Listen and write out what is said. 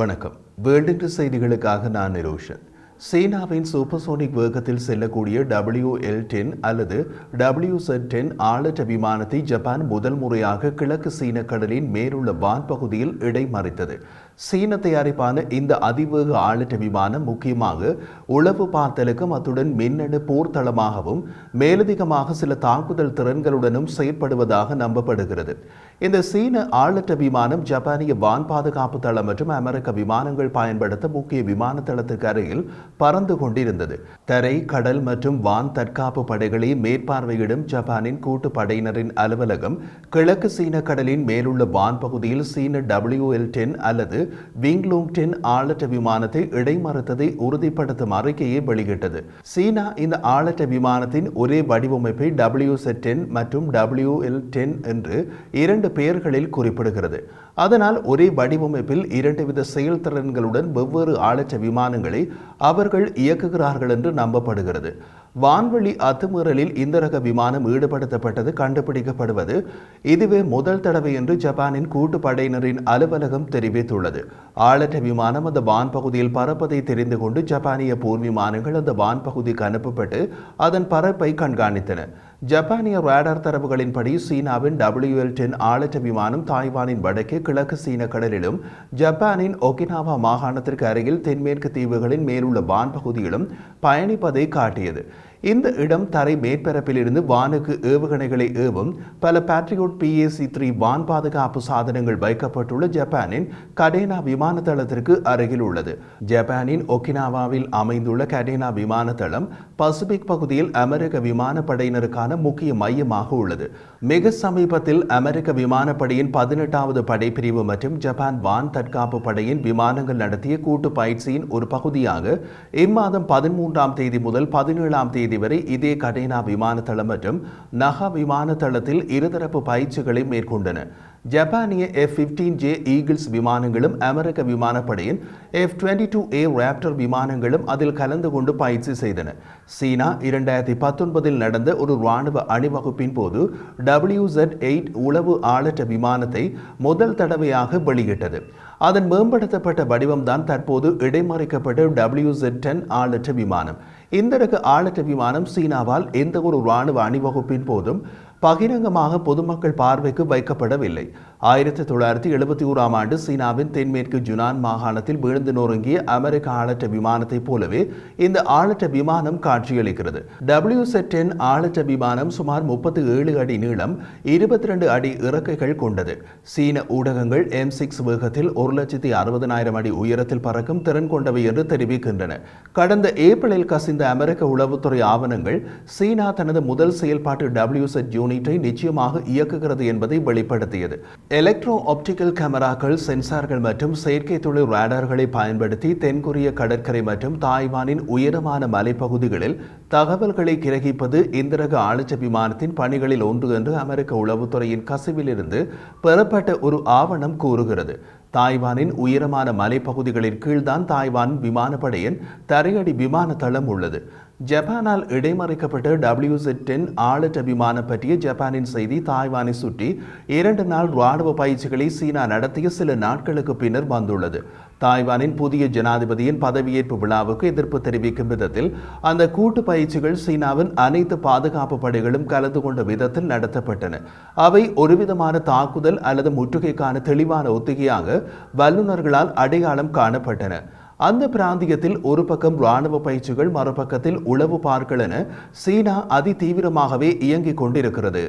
வணக்கம். வேர்ல்டு செய்திகளுக்காக நான் நிரோஷன். சீனாவின் சூப்பர்சோனிக் வேகத்தில் செல்லக்கூடிய டபிள்யூ எல் டென் அல்லது டபிள்யூ செட் டென் ஆளற்ற விமானத்தை ஜப்பான் முதல் முறையாக கிழக்கு சீன கடலின் மேலுள்ள வான்பகுதியில் இடைமறித்தது. சீன தயாரிப்பான இந்த அதிவேக ஆளிட்ட விமானம் முக்கியமாக உளவு பார்த்தலுக்கும் அத்துடன் மின்னணு போர்த்தளமாகவும் மேலதிகமாக சில தாக்குதல் திறன்களுடனும் செயற்படுவதாக நம்பப்படுகிறது. இந்த சீன ஆளற்ற விமானம் ஜப்பானிய வான் பாதுகாப்பு தளம் மற்றும் அமெரிக்க விமானங்கள் பயன்படுத்த முக்கிய விமான தளத்துக்கு அருகில் பறந்து கொண்டிருந்தது. தரை கடல் மற்றும் வான் தற்காப்பு படைகளை மேற்பார்வையிடும் ஜப்பானின் கூட்டு படையினரின் அலுவலகம் கிழக்கு சீன கடலின் மேலுள்ள வான் பகுதியில் சீன டபிள்யூஎல் டென் அல்லது விங்லோங்டன் ஆளற்ற விமானத்தை இடைமறுத்ததை உறுதிப்படுத்தும் அறிக்கையை வெளியிட்டது. சீனா இந்த ஆளற்ற விமானத்தின் ஒரே வடிவமைப்பை டபிள்யூ செட் டென் மற்றும் டபிள்யூ எல் டென் என்று இரண்டு பெயர்களில் குறிப்பிடுகிறது. அதனால் ஒரே வடிவமைப்பில் இரண்டு வித செயல்திறன்களுடன் வெவ்வேறு ஆளற்ற விமானங்களை அவர்கள் இயக்குகிறார்கள் என்று நம்பப்படுகிறது. வான்வெளி அத்துமீறலில் இந்த ரக விமானம் ஈடுபடுத்தப்பட்டது கண்டுபிடிக்கப்படுவது. இதுவே முதல் தடவை என்று ஜப்பானின் கூட்டு படையினரின் அலுவலகம் தெரிவித்துள்ளது. ஆளற்ற விமானம் அந்த வான்பகுதியில் பறப்பதை தெரிந்து கொண்டு ஜப்பானிய போர் விமானங்கள் அந்த வான் பகுதிக்கு அனுப்பப்பட்டு அதன் பரப்பை கண்காணித்தன. ஜப்பானிய ரேடார் தரவுகளின்படி சீனாவின் டபிள்யூஎல் டென் ஆளற்ற விமானம் தாய்வானின் வடக்கே கிழக்கு சீன கடலிலும் ஜப்பானின் ஒகினாவா மாகாணத்திற்கு அருகில் தென்மேற்கு தீவுகளின் மேலுள்ள வான் பகுதியிலும் பயணிப்பதை காட்டியது. இந்த இடம் தரை மேற்பரப்பிலிருந்து வானுக்கு ஏவுகணைகளை ஏவும் பல பேட்ரியோட் பிஏசி த்ரீ வான் பாதுகாப்பு சாதனங்கள் வைக்கப்பட்டுள்ள ஜப்பானின் கடேனா விமான தளத்திற்கு அருகில் உள்ளது. ஜப்பானின் ஒக்கினாவாவில் அமைந்துள்ள கடேனா விமான தளம் பசிபிக் பகுதியில் அமெரிக்க விமானப்படையினருக்கான முக்கிய மையமாக உள்ளது. மிக சமீபத்தில் அமெரிக்க விமானப்படையின் பதினெட்டாவது படைப்பிரிவு மற்றும் ஜப்பான் வான் தற்காப்பு படையின் விமானங்கள் நடத்திய கூட்டு பயிற்சியின் ஒரு பகுதியாக இம்மாதம் பதிமூன்றாம் தேதி முதல் பதினேழாம் தேதி தேதி வரை இதே கடேனா விமானத்தளம் மற்றும் நகா விமானத்தளத்தில் இருதரப்பு பயிற்சிகளை மேற்கொண்டன. ஜப்பானிய எஃப் பிப்டீன் ஜே ஈகிள்ஸ் விமானங்களும் அமெரிக்க விமானப்படையின் F twenty two A Raptor விமானங்களும் அதில் கலந்து கொண்டு பயிற்சி செய்தன. சீனா இரண்டாயிரத்தி பத்தொன்பதில் நடந்த ஒரு ராணுவ அணிவகுப்பின் போது டபிள்யூ ஜெட் எயிட் உளவு ஆளற்ற விமானத்தை முதல் தடவையாக வெளியிட்டது. அதன் மேம்படுத்தப்பட்ட வடிவம்தான் தற்போது இடைமறிக்கப்பட்ட டபிள்யூ ஜெட் டென் ஆளற்ற விமானம். இந்த ரக ஆளற்ற விமானம் சீனாவால் எந்த ஒரு ராணுவ அணிவகுப்பின் போதும் பகிரங்கமாக பொதுமக்கள் பார்வைக்கு வைக்கப்படவில்லை. ஆயிரத்தி தொள்ளாயிரத்தி எழுபத்தி ஓராம் ஆண்டு சீனாவின் தென்மேற்கு ஜுனான் மாகாணத்தில் விழுந்து நொறுங்கிய அமெரிக்க ஆளற்ற விமானத்தைப் போலவே இந்த ஆளற்ற விமானம் காட்சியளிக்கிறது. டபிள்யூ செட் டென் ஆளற்ற விமானம் சுமார் முப்பத்தி ஏழு அடி நீளம் இருபத்தி ரெண்டு அடி இறக்கைகள் கொண்டது. சீன ஊடகங்கள் எம் சிக்ஸ் வேகத்தில் ஒரு லட்சத்தி அறுபதனாயிரம் அடி உயரத்தில் பறக்கும் திறன் கொண்டவை என்று தெரிவிக்கின்றன. கடந்த ஏப்ரலில் கசிந்த அமெரிக்க உளவுத்துறை ஆவணங்கள் சீனா தனது முதல் செயல்பாட்டு டபிள்யூசெட் யூனிட்டை நிச்சயமாக இயக்குகிறது என்பதை வெளிப்படுத்தியது. எலக்ட்ரோ ஆப்டிக்கல் கேமராக்கள் சென்சார்கள் மற்றும் செயற்கை தொழில் ரேடார்களை பயன்படுத்தி தென்கொரிய கடற்கரை மற்றும் தாய்வானின் உயரமான மலைப்பகுதிகளில் தகவல்களை கிரகிப்பது இந்திரக ரக விமானத்தின் பணிகளில் ஒன்று என்று அமெரிக்க உளவுத்துறையின் கசிவிலிருந்து பெறப்பட்ட ஒரு ஆவணம் கூறுகிறது. தாய்வானின் உயரமான மலைப்பகுதிகளின் கீழ்தான் தாய்வான் விமானப்படையின் தரையடி விமான தளம் உள்ளது. ஜப்பானால் இடைமறைக்கப்பட்ட டபிள்யூசெட் டென் ஆளற்ற விமானம் பற்றிய ஜப்பானின் செய்தி தாய்வானை சுற்றி இரண்டு நாள் ராணுவ பயிற்சிகளை சீனா நடத்திய சில நாட்களுக்கு பின்னர் வந்துள்ளது. தாய்வானின் புதிய ஜனாதிபதியின் பதவியேற்பு விழாவுக்கு எதிர்ப்பு தெரிவிக்கும் விதத்தில் அந்த கூட்டு பயிற்சிகள் சீனாவின் அனைத்து பாதுகாப்பு படைகளும் கலந்து கொண்ட விதத்தில் நடத்தப்பட்டன. அவை ஒருவிதமான தாக்குதல் அல்லது முற்றுகைக்கான தெளிவான ஒத்திகையாக வல்லுநர்களால் அடையாளம் காணப்பட்டன. அந்த பிராந்தியத்தில் ஒரு பக்கம் ராணுவ பயிற்சிகள் மறுபக்கத்தில் உளவு பார்க்கல் என சீனா அதி தீவிரமாகவே இயங்கிக் கொண்டிருக்கிறது.